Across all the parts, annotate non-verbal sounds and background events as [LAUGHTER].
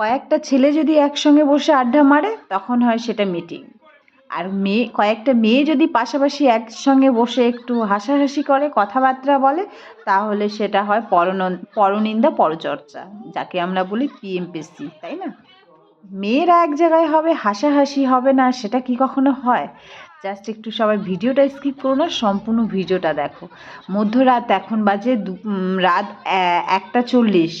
কয়েকটা ছেলে যদি একসঙ্গে বসে আড্ডা মারে, তখন হয় সেটা মিটিং আর মেয়ে, কয়েকটা মেয়ে যদি পাশাপাশি একসঙ্গে বসে একটু হাসাহাসি করে, কথাবার্তা বলে, তাহলে সেটা হয় পরন পরনিন্দা, পরচর্চা, যাকে আমরা বলি পিএমপিসি তাই না? মেয়েরা এক জায়গায় হবে, হাসাহাসি হবে না, সেটা কি কখনো হয়? জাস্ট একটু সবাই ভিডিওটা স্কিপ করো না, সম্পূর্ণ ভিডিওটা দেখো। মধ্যরাত এখন বাজে রাত একটা চল্লিশ।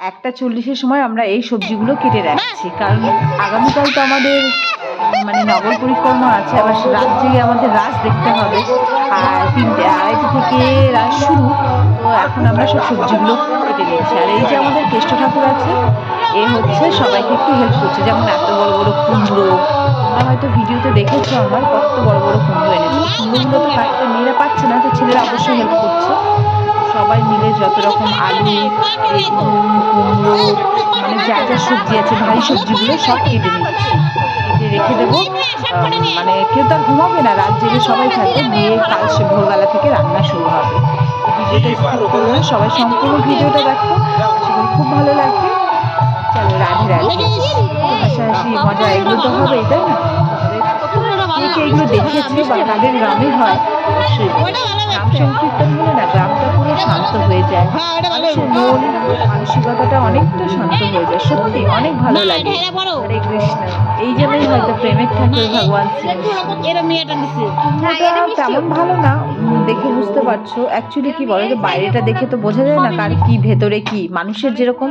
একটা চল্লিশের সময় আমরা এই সবজিগুলো কেটে রাখছি। কারণ আগামীকাল তো আমাদের মানে নগর পরিক্রমা আছে, আবার রাত জেগে আমাদের রাস দেখতে হবে। আর তিনটে, আড়াইটে থেকে রাস শুরু। তো এখন আমরা সব সবজিগুলো কেটে নিচ্ছি। আর এই যে আমাদের কেষ্ট ঠাকুর আছে, এ হচ্ছে সবাইকে একটু হেল্প করছে। যেমন এত বড় বড় কুমড়ো। তোমরা হয়তো ভিডিওতে দেখেছ আমার, কত বড় বড় কুমড়ো এনেছে। কুমড়োগুলো তো কাটতে মেয়েরা পাচ্ছে না, তো ছেলেরা অবশ্যই হেল্প করছে। সবাই মিলে যত রকম আলু বেগুন কুমড়ো মানে যা যা সবজি আছে ভারী সবজিগুলো সব কেটে নিচ্ছি। কেটে রেখে দেবো। মানে কেউ তো আর ঘুমাবে না রাত জেগে সবাই থাকবে দিয়ে কাল সে ভোরবেলা থেকে রান্না শুরু হবে। ভিডিওটা সবাই সম্পূর্ণ ভিডিওটা দেখো। খুব ভালো লাগবে। চলো রাধে রাধে। হাসাহাসি মজা এগুলো তো হবেই তাই না? কে এগুলো দেখেছে বা কাদের গ্রামে হয় গ্রাম সংকীর্তন হলে না শান্ত হয়ে যায়। মানুষের মন মানসিকতাটা অনেকটা শান্ত হয়ে যায়। সত্যি অনেক ভালো লাগে। হরে কৃষ্ণ। এই জন্যই হয়তো প্রেমের ঠাকুর ভগবান তেমন ভালো না দেখে বুঝতে পারছ। অ্যাকচুয়ালি কি বলো তো বাইরেটা দেখে তো বোঝা যায় না কার কি ভেতরে কি। মানুষের যেরকম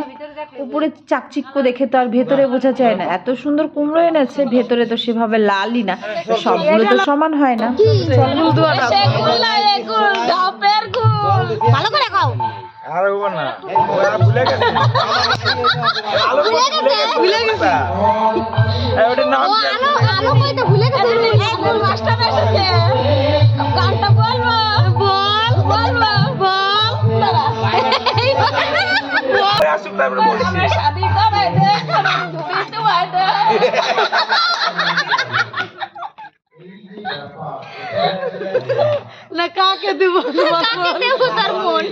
উপরে চাকচিক্য দেখে তো আর ভেতরে বোঝা যায় না। এত সুন্দর কুমড়ো এনেছে ভেতরে তো সেভাবে লালই না। সবগুলো তো সমান হয় না। ভালো করে খাও। আর হব না। ওরা ভুলে গেছে। আলো ভুলে গেছে? এই ওটার নাম ও কি? আলো আলো কইতে ভুলে গেছে? একদম মাস্টার এসেছে। গানটা বলব? বল বলব বল। ওরা আসুক তারপরে বলছি শাদি করে দে তুমি তো আইতে না কাকে দিব [LAUGHS] মন।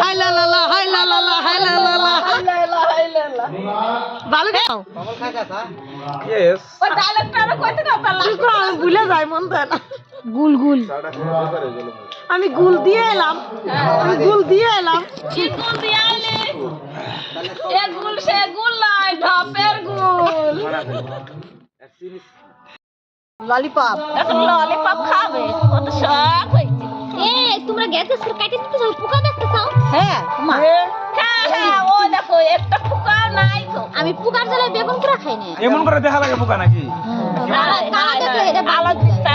হাই লা লা লা হাই লা লা লা হাই লা লা লা। হাইলালা হাইলালা ভালো খাও ইয়েস ও ডায়লগটা আরও কইতে দাও তাহলে। আমি ভুলে যাই মন দেয় না। গুল গুল। আমি গুল দিয়ে এলাম। আমি গুল দিয়ে এলাম। কি গুল দিয়ে আইলি। এ গুল সে গুল নাই ঢপের গুল। ললিপপ এখন ললিপপ খাবে? কত শখ হয়েছে। এ তোমরা গ্যাস কাটে চাও পোকা দেখতে চাও হ্যাঁ মা। হ্যাঁ হ্যাঁ ও দেখো একটা পোকা নাই তো। আমি পোকার জ্বালায় বেগুন পুরা খাই না। এমন করে দেখা লাগে পোকা নাকি? এটা ভালো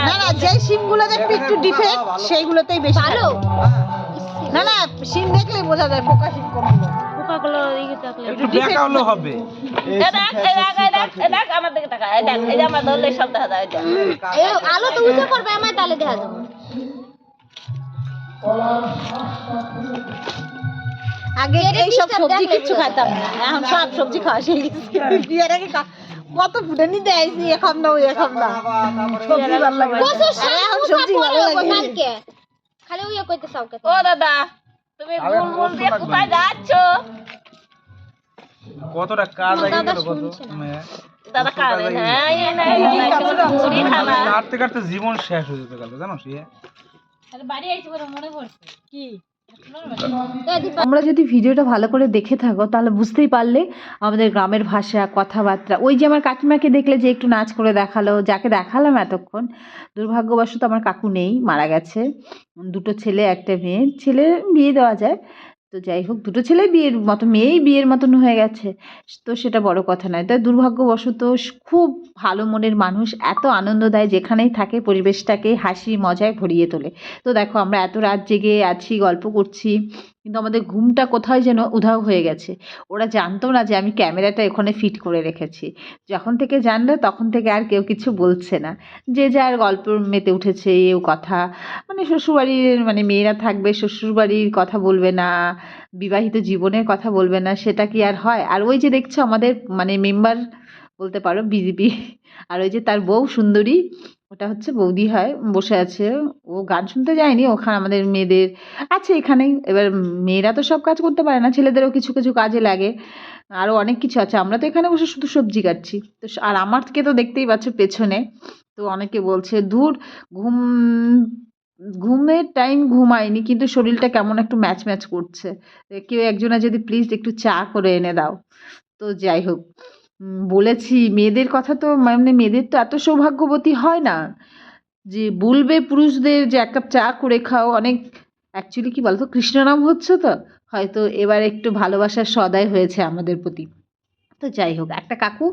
না না যে সিমগুলো দেখবি একটু ডিফেক্ট সেইগুলোতেই বেশি ভালো? না না সিম দেখলে বোঝা যায় পোকা সিম কোনগুলো পোকাগুলো দিকে তাকলে। একটু দেখা হলেও হবে এ দেখ এ দেখ এ দেখ এ দেখ আমার দিকে তাকা এ দেখ এই যে আমার ধরলে সব দেখা যায় এই আলো তো উঠে পড়বে আমার তালে দেখা যাবে। আগে এই সব সবজি খাইতাম না এখন সব সবজি খাওয়া সেই বিয়ের আগে কত ফুটানি দেয় যে এখন না ওই এখন না। সবজি ভালো লাগে এখন সবজি ভালো লাগে। খালি ওই কইতে চাও কে ও দাদা তুমি গুল গুল দিয়ে কোথায় যাচ্ছ? কতটা কাজ আগে গেল। হ্যাঁ। দাদা কারে হ্যাঁ এই মুড়ি খানা কাটতে কাটতে জীবন শেষ হয়ে যেতে গেল জানো সে বাড়ি আইছি বলে মনে পড়ছে। কি? তোমরা যদি ভিডিওটা ভালো করে দেখে থাকো তাহলে বুঝতেই পারলে আমাদের গ্রামের ভাষা কথাবার্তা। ওই যে আমার কাকিমাকে দেখলে যে একটু নাচ করে দেখাল যাকে দেখালাম এতক্ষণ দুর্ভাগ্যবশত আমার কাকু নেই মারা গেছে। দুটো ছেলে একটা মেয়ে। ছেলে বিয়ে দেওয়া যায়। তো যাই হোক, দুটো ছেলে বিয়ের মতো, মেয়েই বিয়ের মতন হয়ে গেছে, তো সেটা বড় কথা নয়। তাই দুর্ভাগ্যবশত খুব ভালো মনের মানুষ এত আনন্দ দেয় যেখানেই থাকে, পরিবেশটাকে হাসি মজায় ভরিয়ে তোলে। তো দেখো, আমরা এত রাত জেগে আছি, গল্প করছি। কিন্তু আমাদের ঘুমটা কোথায় যেন উধাও হয়ে গেছে। ওরা জানতো না যে আমি ক্যামেরাটা এখানে ফিট করে রেখেছি। যখন থেকে জানলো তখন থেকে আর কেউ কিছু বলছে না। যে যার গল্প মেতে উঠেছে, এও কথা। মানে শ্বশুরবাড়ির মানে মেয়েরা থাকবে, শ্বশুরবাড়ির কথা বলবে না, বিবাহিত জীবনের কথা বলবে না, সেটা কি আর হয়? আর ওই যে দেখছ আমাদের মানে মেম্বার বলতে পারো বিজেপি আর ওই যে তার বউ সুন্দরী ওটা হচ্ছে বৌদি হয়, বসে আছে। ও গান শুনতে যায়নি, ওখানে আমাদের মেয়েদের। আছে এখানেই এবার মেয়েরা তো সব কাজ করতে পারে না, ছেলেদেরও কিছু কিছু কাজে লাগে। আরও অনেক কিছু আছে, আমরা তো এখানে বসে শুধু সবজি কাটছি। তো আর আমারকে তো দেখতেই পাচ্ছ পেছনে, তো অনেকে বলছে, ধুর, ঘুম, ঘুমের টাইম ঘুমায়নি, কিন্তু শরীরটা কেমন একটু ম্যাচ ম্যাচ করছে। কেউ একজনা যদি প্লিজ একটু চা করে এনে দাও। তো যাই হোক। বলেছি, মেয়েদের কথা তো মানে মেয়েদের তো এত সৌভাগ্যবতী হয় না যে বলবে পুরুষদের যে এক কাপ চা করে খাও, অনেক অ্যাকচুয়ালি কি বলতো কৃষ্ণনাম হচ্ছে তো, হয়তো এবার একটু ভালোবাসার সদাই হয়েছে আমাদের প্রতি। তো যাই হোক, একটা কাকু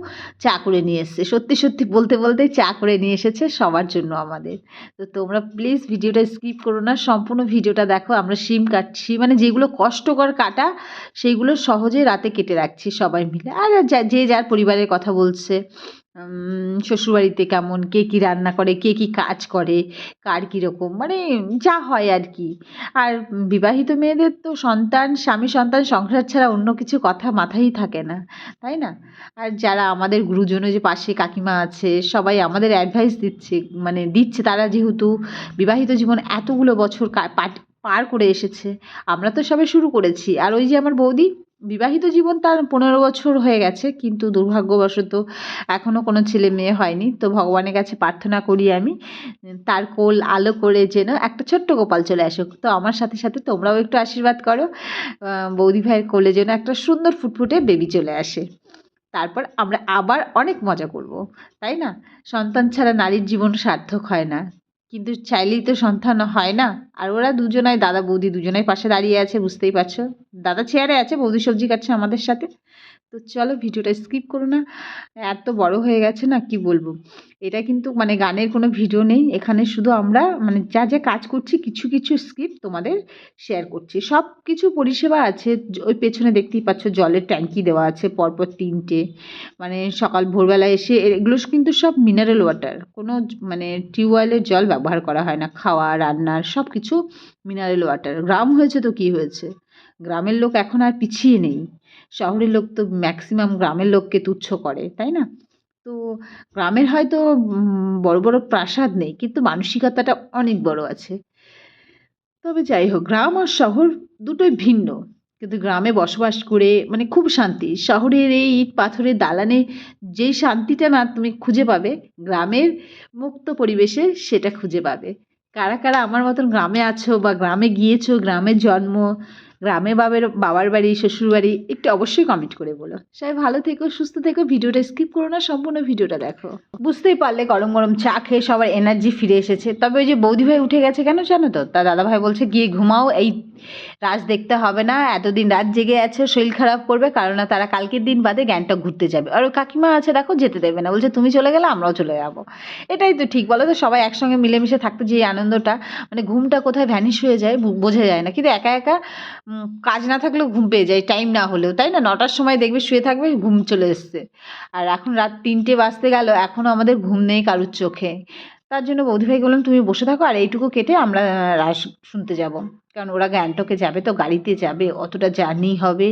চা করে নিয়ে এসছে। সত্যি সত্যি বলতে বলতে চা করে নিয়ে এসেছে সবার জন্য আমাদের। তো তোমরা প্লিজ ভিডিওটা স্কিপ করো না, সম্পূর্ণ ভিডিওটা দেখো। আমরা সিম কাটছি মানে যেগুলো কষ্টকর কাটা সেইগুলো সহজে রাতে কেটে রাখছি সবাই মিলে। আর যে যার পরিবারের কথা বলছে। শ্বশুরবাড়িতে কেমন, কে কী রান্না করে, কে কী কাজ করে, কার কীরকম মানে যা হয় আর কি। আর বিবাহিত মেয়েদের তো সন্তান, স্বামী সন্তান সংসার ছাড়া অন্য কিছু কথা মাথায় থাকে না, তাই না? আর যারা আমাদের গুরুজনও যে পাশে কাকিমা আছে, সবাই আমাদের অ্যাডভাইস দিচ্ছে মানে দিচ্ছে, তারা যেহেতু বিবাহিত জীবন এতগুলো বছর পার করে এসেছে, আমরা তো সবে শুরু করেছি। আর ওই যে আমার বৌদি বিবাহিত জীবন তার পনেরো বছর হয়ে গেছে, কিন্তু দুর্ভাগ্যবশত এখনও কোনো ছেলে মেয়ে হয়নি। তো ভগবানের কাছে প্রার্থনা করি আমি, তার কোল আলো করে যেন একটা ছোট্ট গোপাল চলে আসুক। তো আমার সাথে সাথে তোমরাও একটু আশীর্বাদ করো বৌদি ভাইয়ের কোলে যেন একটা সুন্দর ফুটফুটে বেবি চলে আসে। তারপর আমরা আবার অনেক মজা করব, তাই না? সন্তান ছাড়া নারীর জীবন সার্থক হয় না। কিন্তু চাইলেই তো সন্তান হয় না। আর ওরা দুজনাই দাদা বৌদি দুজনাই পাশে দাঁড়িয়ে আছে, বুঝতেই পারছ। দাদা চেয়ারে আছে, বৌদি সবজি কাটছে আমাদের সাথে। তো চলো ভিডিওটা স্কিপ করো না। এত বড় হয়ে গেছে না, কি বলব? এটা কিন্তু মানে গানের কোনো ভিডিও নেই। এখানে শুধু আমরা মানে যা যা কাজ করছি, কিছু কিছু স্কিপ তোমাদের শেয়ার করছি। সব কিছু পরিষেবা আছে, ওই পেছনে দেখতেই পাচ্ছ জলের ট্যাঙ্কি দেওয়া আছে পরপর তিনটে। মানে সকাল ভোরবেলা এসে এগুলো কিন্তু সব মিনারেল ওয়াটার কোনো মানে টিউবওয়েলের জল ব্যবহার করা হয় না। খাওয়া রান্নার সব কিছু মিনারেল ওয়াটার গ্রাম হয়েছে তো কি হয়েছে? গ্রামের লোক এখন আর পিছিয়ে নেই। শহরের লোক তো ম্যাক্সিমাম গ্রামের লোককে তুচ্ছ করে, তাই না? তো গ্রামের হয়তো বড় বড় প্রাসাদ নেই, কিন্তু মানসিকতাটা অনেক বড় আছে। তবে যাই হোক, গ্রাম আর শহর দুটোই ভিন্ন, কিন্তু গ্রামে বসবাস করে মানে খুব শান্তি। শহরের এই ইট পাথরের দালানে যেই শান্তিটা না তুমি খুঁজে পাবে, গ্রামের মুক্ত পরিবেশে সেটা খুঁজে পাবে। কারা কারা আমার মতন গ্রামে আছো বা গ্রামে গিয়েছো গ্রামের জন্ম গ্রামে বাবার বাবার বাড়ি, শ্বশুর বাড়ি একটু অবশ্যই কমেন্ট করে বলো। সবাই ভালো থেকো, সুস্থ থেকো, ভিডিওটা স্কিপ করো না, সম্পূর্ণ ভিডিওটা দেখো। বুঝতেই পারলে গরম গরম চা খেয়ে সবার এনার্জি ফিরে এসেছে। তবে ওই যে বৌদি ভাই উঠে গেছে কেন জানো তো? তা দাদা ভাই বলছে, গিয়ে ঘুমাও, এই রাজ দেখতে হবে না, এতদিন রাত জেগে আছে, শরীর খারাপ করবে, কারণ তারা কালকের দিন বাদে গ্যাংটক ঘুরতে যাবে। আর কাকিমা আছে, দেখো, যেতে দেবে না। বলছে, তুমি চলে গেলে, আমরাও চলে যাব। এটাই তো ঠিক, বলো তো, সবাই একসঙ্গে মিলেমিশে থাকতে যে আনন্দটা মানে ঘুমটা কোথায় ভ্যানিশ হয়ে যায় বোঝা যায় না। কিন্তু একা একা কাজ না থাকলেও ঘুম পেয়ে যায় টাইম না হলেও, তাই না? নটার সময় দেখবে শুয়ে থাকবে, ঘুম চলে এসছে। আর এখন রাত তিনটে বাজতে গেল এখনও আমাদের ঘুম নেই কারুর চোখে। তার জন্য বৌদিভাই বললাম তুমি বসে থাকো আর এইটুকু কেটে আমরা রাস শুনতে যাব। কারণ ওরা গ্যাংটকে যাবে তো, গাড়িতে যাবে, অতটা জার্নি হবে,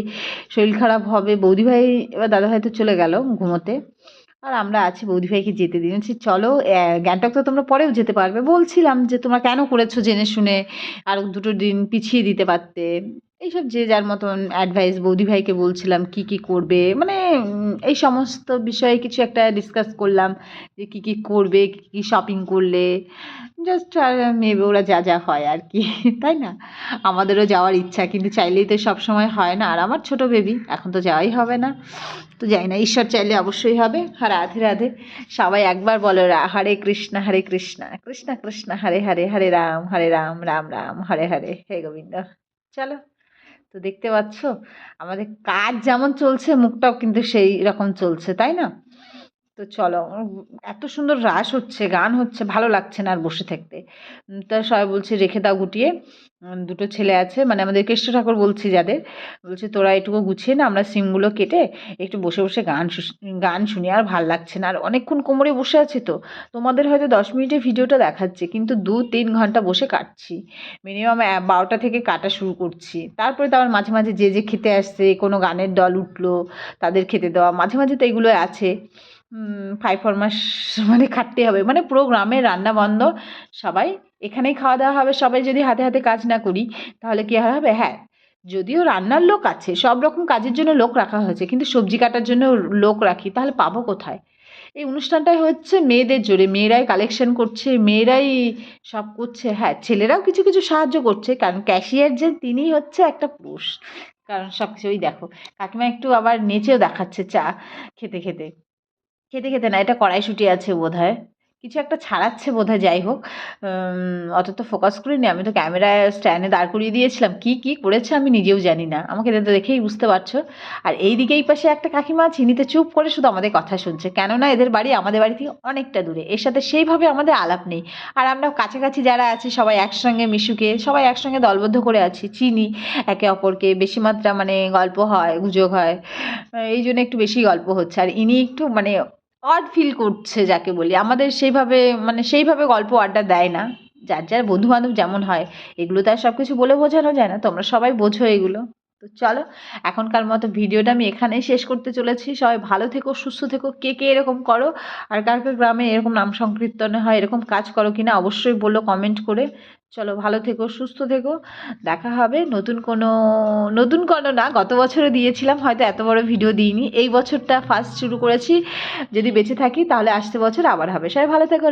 শরীর খারাপ হবে। বৌদিভাই, এবার দাদাভাই তো চলে গেল ঘুমোতে। আর আমরা আছি বৌদিভাইকে যেতে দিন। চলো গ্যাংটক তো তোমরা পরেও যেতে পারবে। বলছিলাম যে, তোমরা কেন করেছ জেনে শুনে? আর দুটো দিন পিছিয়ে দিতে পারতে। এইসব যে যার মতন অ্যাডভাইস বৌদিভাইকে বলছিলাম কি কি করবে মানে এই সমস্ত বিষয়ে কিছু একটা ডিসকাস করলাম যে কী কী করবে, কী কী শপিং করলে জাস্ট আর মেয়ে ওরা যা যা হয় আর কি, [LAUGHS] তাই না? আমাদেরও যাওয়ার ইচ্ছা, কিন্তু চাইলেই তো সব সময় হয় না। আর আমার ছোট বেবি এখন তো যাওয়াই হবে না। তো যাই না, ঈশ্বর চাইলে অবশ্যই হবে। আর রাধে রাধে। সবাই একবার বলো হরে কৃষ্ণ হরে কৃষ্ণ। কৃষ্ণ কৃষ্ণ, হরে হরে হরে রাম হরে রাম রাম রাম, হরে হরে। হে গোবিন্দ। চলো। তো দেখতে পাচ্ছ? আমাদের কাজ যেমন চলছে মুখটাও কিন্তু সেই রকম চলছে তাই না? তো চলো এত সুন্দর রাস হচ্ছে, গান হচ্ছে, ভালো লাগছে না আর বসে থাকতে। তা সবাই বলছে, রেখে দাও গুটিয়ে। দুটো ছেলে আছে মানে আমাদের কৃষ্ণ ঠাকুর বলছি যাদের, বলছে, তোরা এটুকু গুছিয়ে না, আমরা সিমগুলো কেটে একটু বসে বসে গান গান শুনি, আর ভালো লাগছে না। আর অনেকক্ষণ কোমরে বসে আছে তো, তোমাদের হয়তো দশ মিনিটের ভিডিওটা দেখাচ্ছে, কিন্তু দু, তিন ঘণ্টা বসে কাটছি। মিনিমাম বারোটা থেকে কাটা শুরু করছি। তারপরে তো আবার মাঝে মাঝে যে যে, খেতে আসছে, কোনো গানের দল উঠল, তাদের খেতে দেওয়া, মাঝে মাঝে তো এগুলো আছে। ফাইভ ফোর মাস মানে খাটতে হবে। মানে পুরো গ্রামের রান্না বন্ধ। সবাই এখানেই খাওয়া দাওয়া হবে। সবাই যদি হাতে হাতে কাজ না করি, তাহলে কী হবে? হ্যাঁ যদিও রান্নার লোক আছে, সব রকম কাজের জন্য লোক রাখা হয়েছে, কিন্তু সবজি কাটার জন্য লোক রাখি, তাহলে পাবো কোথায়? এই অনুষ্ঠানটাই হচ্ছে মেয়েদের জোরে। মেয়েরাই কালেকশন করছে, মেয়েরাই সব করছে। হ্যাঁ ছেলেরাও কিছু কিছু সাহায্য করছে। কারণ ক্যাশিয়ার যে, তিনিই হচ্ছে একটা পুরুষ। কারণ সব কিছু ওই দেখো। কাকিমা একটু আবার নেচেও দেখাচ্ছে চা খেতে খেতে। খেতে খেতে না, এটা কড়াইশুঁটি আছে বোধ কিছু একটা ছাড়াচ্ছে বোধ হয় যাই হোক। অত তো ফোকাস করিনি। আমি তো ক্যামেরায় স্ট্যান্ডে দাঁড় করিয়ে দিয়েছিলাম। কি কি করেছে আমি নিজেও জানি না। আমাকে তো দেখেই বুঝতে পারছ। আর এই দিকে এই পাশে একটা কাকিমা চিনিতে চুপ করে শুধু আমাদের কথা শুনছে। কেননা এদের বাড়ি আমাদের বাড়ি থেকে অনেকটা দূরে। এর সাথে সেইভাবে আমাদের আলাপ নেই। আর আমরা কাছাকাছি যারা আছি, সবাই একসঙ্গে মিশুকে, সবাই একসঙ্গে দলবদ্ধ করে আছি। চিনি, একে অপরকে বেশি মাত্রা মানে গল্প হয়, গুজব হয়। এই জন্য একটু বেশি গল্প হচ্ছে। আর ইনি একটু মানে অড ফিল করছে যাকে বলি। আমাদের সেইভাবে মানে সেইভাবে গল্প আড্ডা দেয় না। যার যার বন্ধু বান্ধব যেমন হয়, এগুলো তো আর সব কিছু বলে বোঝানো যায় না, তোমরা সবাই বোঝো এগুলো। তো চলো, এখনকার মতো ভিডিওটা আমি এখানেই শেষ করতে চলেছি। সবাই ভালো থেকো, সুস্থ থেকো, কে কে এরকম করো? আর কার কার গ্রামে এরকম নাম সংকীর্তনে হয়, এরকম কাজ করো কিনা অবশ্যই বলো কমেন্ট করে। চলো ভালো থেকো, সুস্থ থেকো। দেখা হবে নতুন কোনো নতুন কোনো না, গত বছরও দিয়েছিলাম, হয়তো এত বড় ভিডিও দিইনি। এই বছরটা ফার্স্ট শুরু করেছি, যদি বেঁচে থাকি তাহলে আসতে বছর আবার হবে। সবাই ভালো থেকো